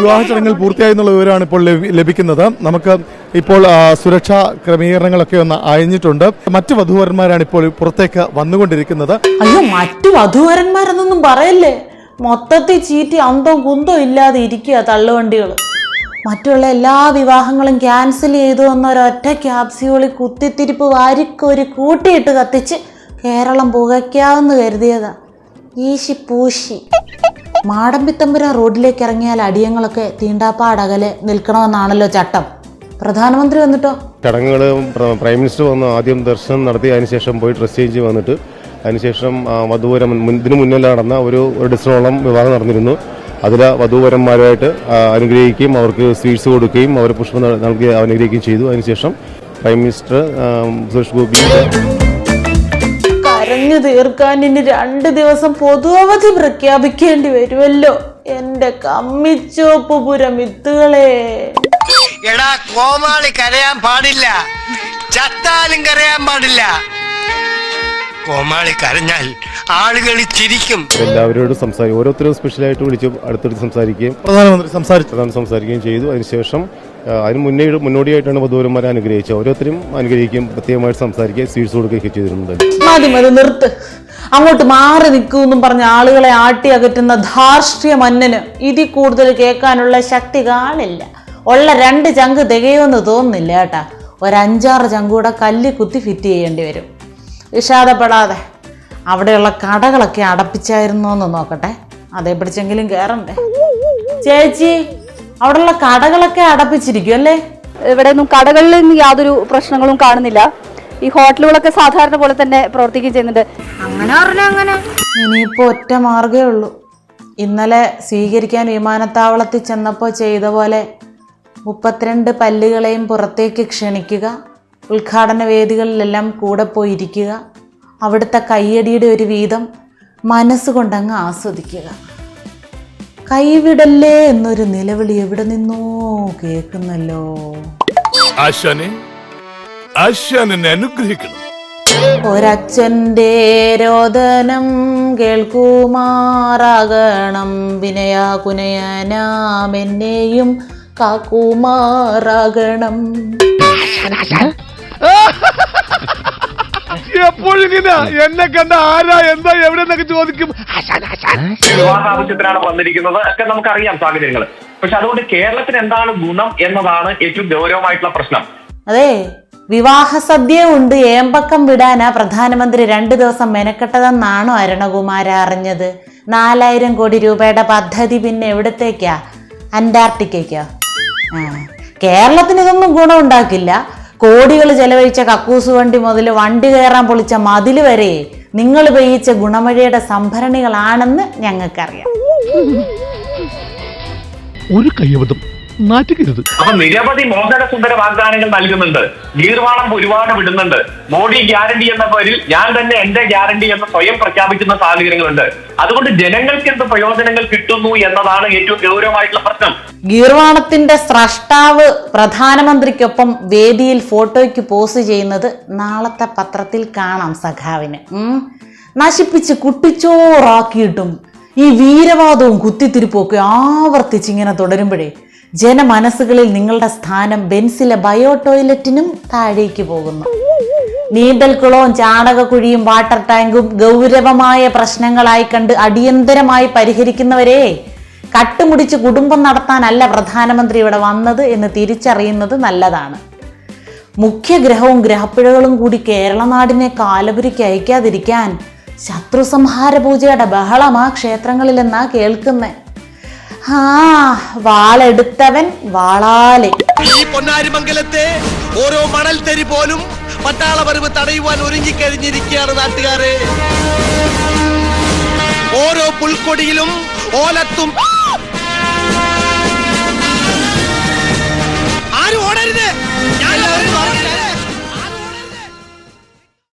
വിവാഹ ചടങ്ങുകൾ പൂർത്തിയായി എന്നുള്ള വിവരമാണ് ഇപ്പോൾ ലഭിക്കുന്നത്. നമുക്ക് ഇപ്പോൾ സുരക്ഷാ ക്രമീകരണങ്ങളൊക്കെ ഒന്ന് അയഞ്ഞിട്ടുണ്ട്. മറ്റു വധുവരന്മാരാണ് ഇപ്പോൾ പുറത്തേക്ക് വന്നുകൊണ്ടിരിക്കുന്നത്. അയ്യോ മറ്റു വധുവരന്മാരെന്നൊന്നും പറയല്ലേ? മൊത്തത്തിൽ ചീറ്റി അന്തോ കുന്തോ ഇല്ലാതെ ഇരിക്കുക തള്ളുവണ്ടികൾ മറ്റുള്ള എല്ലാ വിവാഹങ്ങളും ക്യാൻസൽ ചെയ്തു എന്ന ഒരൊറ്റ ക്യാപ്സ്യൂളി കുത്തിത്തിരിപ്പ് വാരിക്കൊരു കൂട്ടിയിട്ട് കത്തിച്ച് കേരളം പുകയ്ക്കാമെന്ന് കരുതിയതാ. ഈശി പൂശി. മാടമ്പിത്തമ്പുര റോഡിലേക്ക് ഇറങ്ങിയാൽ അടിയങ്ങളൊക്കെ തീണ്ടാപ്പാടകലെ നിൽക്കണമെന്നാണല്ലോ ചട്ടം. പ്രധാനമന്ത്രി വന്നിട്ടോ? ചടങ്ങുകൾ പ്രൈം മിനിസ്റ്റർ വന്ന് ആദ്യം ദർശനം നടത്തി അതിനുശേഷം പോയി ഡ്രസ് ചേഞ്ച് വന്നിട്ട് അതിനുശേഷം വധൂവരം ഇതിനു മുന്നിൽ നടന്ന ഒരു ഡസനോളം വിവാഹം നടന്നിരുന്നു. അതിൽ വധൂവരന്മാരായിട്ട് ആ, അനുഗ്രഹിക്കുകയും അവർക്ക് സ്വീറ്റ്സ് കൊടുക്കുകയും അവരെ പുഷ്പം നൽ- നൽകി അനുഗ്രഹിക്കുകയും ചെയ്തു. അതിനുശേഷം പ്രൈം മിനിസ്റ്റർ സുരേഷ് ഗോപി കരഞ്ഞു തീർക്കാൻ ഇനി രണ്ട് ദിവസം പൊതു അവധി പ്രഖ്യാപിക്കേണ്ടി വരുമല്ലോ. എന്റെ കമ്മിച്ചോപ്പ് പുരമിത്തുകളെ. എടാ കോമാളി കരയാൻ പാടില്ല. ചത്താലും കരയാൻ പാടില്ല. കോമാളി കരഞ്ഞാൽ ആളുകൾ ചിരിക്കും. എല്ലാവരോടും സംസാരിക്കും ഓരോരുത്തരും സ്പെഷ്യലായിട്ട് വിളിച്ചു അടുത്തടുത്ത് സംസാരിക്കുകയും പ്രധാനമന്ത്രി സംസാരിച്ചു. സംസാരിക്കുകയും ചെയ്തു. അതിനുശേഷം അതിന് മുന്നേ മുന്നോടിയായിട്ടാണ് വധൂരന്മാരെ അനുഗ്രഹിച്ചത്. ഓരോരുത്തരും അനുഗ്രഹിക്കും പ്രത്യേകമായിട്ട് സംസാരിക്കുക സ്വീറ്റ്സ് കൊടുക്കുകയൊക്കെ ചെയ്തിട്ടുണ്ട് അങ്ങോട്ട് മാറി നിൽക്കുമെന്നും പറഞ്ഞ ആളുകളെ ആട്ടി അകറ്റുന്ന ധാർഷ്ട്രീയ മന്നന് ഇതിൽ കൂടുതൽ കേൾക്കാനുള്ള ശക്തി കാണില്ല. ഉള്ള രണ്ട് ചങ്ക് തികയുമെന്ന് തോന്നുന്നില്ല കേട്ടാ. ഒരഞ്ചാറ് ചങ്കൂടെ കല്ല് കുത്തി ഫിറ്റ് ചെയ്യേണ്ടി വരും. വിഷാദപ്പെടാതെ. അവിടെയുള്ള കടകളൊക്കെ അടപ്പിച്ചായിരുന്നോ എന്ന് നോക്കട്ടെ. അതേ പിടിച്ചെങ്കിലും കയറണ്ടേ ചേച്ചി അവിടെയുള്ള കടകളൊക്കെ അടപ്പിച്ചിരിക്കും അല്ലേ? ഇവിടെ ഒന്നും കടകളിൽ നിന്ന് യാതൊരു പ്രശ്നങ്ങളും കാണുന്നില്ല. ഈ ഹോട്ടലുകളൊക്കെ സാധാരണ പോലെ തന്നെ പ്രവർത്തിക്കുകയും ചെയ്യുന്നുണ്ട്. അങ്ങനെ ഇനിയിപ്പോ ഒറ്റ മാർഗേ ഉള്ളൂ. ഇന്നലെ സ്വീകരിക്കാൻ വിമാനത്താവളത്തിൽ ചെന്നപ്പോൾ ചെയ്ത പോലെ മുപ്പത്തിരണ്ട് പല്ലുകളെയും പുറത്തേക്ക് ക്ഷണിക്കുക ഉദ്ഘാടന വേദികളിലെല്ലാം കൂടെ പോയിരിക്കുക അവിടുത്തെ കയ്യടിയുടെ ഒരു വീതം മനസ്സുകൊണ്ടങ്ങ് ആസ്വദിക്കുക. കൈവിടല്ലേ എന്നൊരു നിലവിളി എവിടെ നിന്നോ കേൾക്കുന്നല്ലോ. ആശാനെ ആശാൻ എന്നെ അനുഗ്രഹിക്കണം. ഒരച്ഛന്റെ രോദനം കേൾക്കുമാറാകണം. വിനയാ കുനയനാം എന്നെയും കാക്കുമാറാകണം. എപ്പോഴിങ്ങനെ എന്നെ കണ്ട ആരാ എന്താ എവിടെ എന്നൊക്കെ ചോദിക്കും വിവാഹ ആവശ്യത്തിനാണ് വന്നിരിക്കുന്നത്. ഒക്കെ നമുക്കറിയാം സാഹചര്യങ്ങൾ പക്ഷെ അതുകൊണ്ട് കേരളത്തിന് എന്താണ് ഗുണം എന്നതാണ് ഏറ്റവും ഗൗരവമായിട്ടുള്ള പ്രശ്നം. അതെ വിവാഹ സദ്യ ഉണ്ട്. ഏമ്പക്കം വിടാനാ പ്രധാനമന്ത്രി രണ്ടു ദിവസം മെനക്കെട്ടതെന്നാണോ അരുണകുമാര അറിഞ്ഞത്? നാലായിരം കോടി രൂപയുടെ പദ്ധതി പിന്നെ എവിടത്തേക്കാ? അന്റാർട്ടിക്കയ്ക്കോ ആ കേരളത്തിന് ഇതൊന്നും ഗുണമുണ്ടാക്കില്ല. കോടികൾ ചെലവഴിച്ച കക്കൂസ് വണ്ടി മുതൽ വണ്ടി കയറാൻ പൊളിച്ച മതിൽ വരെ നിങ്ങൾ പെയ്യിച്ച ഗുണമഴയുടെ സംഭരണികളാണെന്ന് ഞങ്ങൾക്കറിയാം. ഒരു കൈവതം അപ്പൊ നിരവധി മോഹന സുന്ദര വാഗ്ദാനങ്ങൾ നൽകുന്നുണ്ട്. ഗീർവാണം ഒരുപാട് വിടുന്നുണ്ട്. മോഡി ഗ്യാരണ്ടി എന്ന പേരിൽ ഞാൻ തന്നെ എന്റെ ഗ്യാരണ്ടി എന്ന് സ്വയം പ്രഖ്യാപിക്കുന്ന സാഹചര്യങ്ങളുണ്ട്. അതുകൊണ്ട് ജനങ്ങൾക്ക് എന്ത് പ്രയോജനങ്ങൾ കിട്ടുന്നു എന്നതാണ് ഏറ്റവും ഗൗരവമായിട്ടുള്ള പ്രശ്നം. ഗീർവാണത്തിന്റെ സ്രഷ്ടാവ് പ്രധാനമന്ത്രിക്കൊപ്പം വേദിയിൽ ഫോട്ടോയ്ക്ക് പോസ് ചെയ്യുന്നത് നാളത്തെ പത്രത്തിൽ കാണാം സഖാവിന്. നശിപ്പിച്ച് കുട്ടിച്ചോറാക്കിയിട്ടും ഈ വീരവാദവും കുത്തിത്തിരിപ്പും ഒക്കെ ആവർത്തിച്ചിങ്ങനെ തുടരുമ്പോഴേ ജനമനസ്സുകളിൽ നിങ്ങളുടെ സ്ഥാനം ബെൻസിലെ ബയോ ടോയ്ലറ്റിനും താഴേക്ക് പോകുന്നു. നീന്തൽക്കുളവും ചാണകക്കുഴിയും വാട്ടർ ടാങ്കും ഗൗരവമായ പ്രശ്നങ്ങളായി കണ്ട് അടിയന്തരമായി പരിഹരിക്കുന്നവരെ കട്ടുമുടിച്ച് കുടുംബം നടത്താനല്ല പ്രധാനമന്ത്രി ഇവിടെ വന്നത് എന്ന് തിരിച്ചറിയുന്നത് നല്ലതാണ്. മുഖ്യഗ്രഹവും ഗ്രഹപ്പിഴകളും കൂടി കേരളനാടിനെ കാലപുരിക്ക് അയക്കാതിരിക്കാൻ ശത്രു സംഹാര പൂജയുടെ ബഹളമാ ക്ഷേത്രങ്ങളിലെന്നാ കേൾക്കുന്നേ. ആ വാളെടുത്തവൻ വാളാലെ. ഈ പൊന്നാരിമംഗലത്തെ ഓരോ മണൽ തരി പോലും പട്ടാള വരവ് തടയുവാൻ ഒരുങ്ങിക്കഴിഞ്ഞിരിക്കുകയാണ് നാട്ടുകാരെ. ഓരോ പുൽക്കൊടിയിലും ഓലത്തും ആരും ഓടരുത്. ഞാൻ